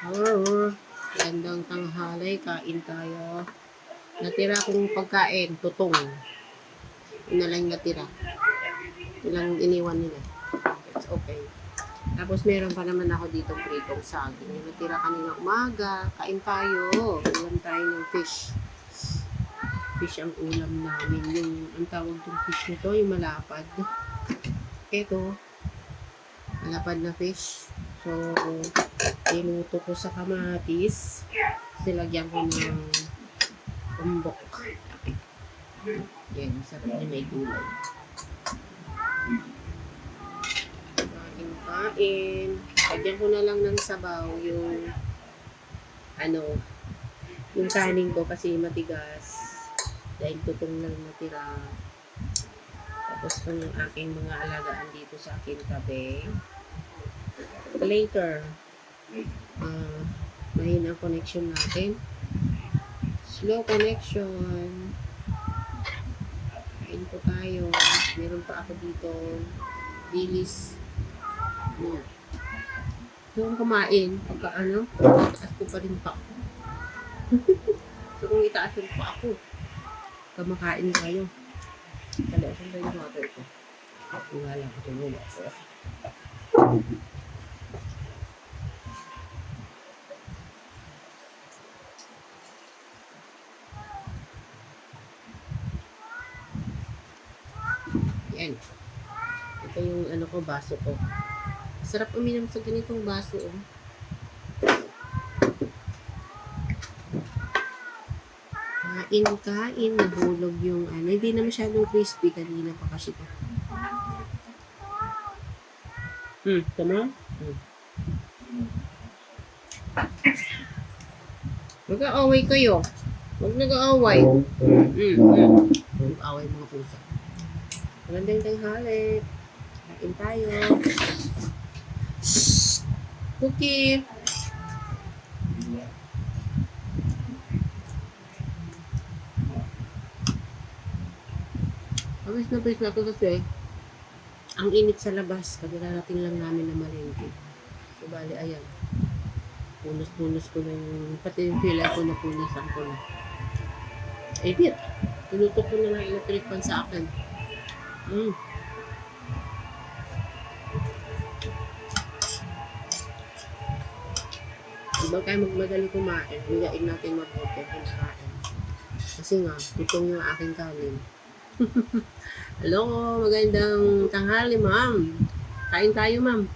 Hello. Gandang tanghali. Kain tayo. Natira kong pagkain. Tutong. Yun na lang natira. Ilang iniwan nila. It's okay. Tapos meron pa naman ako dito pritong saging. Yung natira kanina umaga. Kain tayo. Ulam tayo ng fish. Fish ang ulam namin. Yung, ang tawag ng fish nito, yung malapad. Ito, malapad na fish. So, niluto ko sa kamatis. Silagyan ko ng umbok. Yan, sarap na may gulay. Kain kain. Lagyan ko na lang ng sabaw yung ano, yung kanin ko kasi matigas. Dahil tutong lang natira. Tapos kung yung aking mga alagaan dito sa aking tabi. Later, uh, mahina ang connection natin. Slow connection. Kain po tayo. Meron pa ako dito. Dilis. Yan. Kung kumain, pagka ano, itaas ko pa rin pa ako. so itaas yung pa ako, kamakain tayo. Kaya, saan ba yung water ko? Wala lang ito yung Yan. Ito yung ano ko, baso ko. Sarap uminom sa ganitong baso. Oh. Kain, kain. Nahulog yung ano. Hindi na masyadong crispy. Kanina pa kasi to. Hmm, tama? Hmm. Mag-aaway kayo. Huwag nag-aaway. Hmm, hmm, hmm. Mag-aaway mga pusa. Magandang tanghali. Kain tayo. Cookie! Pawis na pawis na ako kasi ang init sa labas. Kagilarating lang namin na malengke. So, bali, ayan. Punos-punos ko na yung, pati yung fila ko na punasan ko na. Eh, bit. Tinutok ko na ng electric fan sa akin. Mm. Huwag kayo magmadali kumain. Higain natin mabuti kung kain. Kasi nga, tutong yung aking kanin. Hello, magandang tanghali, ma'am. Kain tayo, ma'am.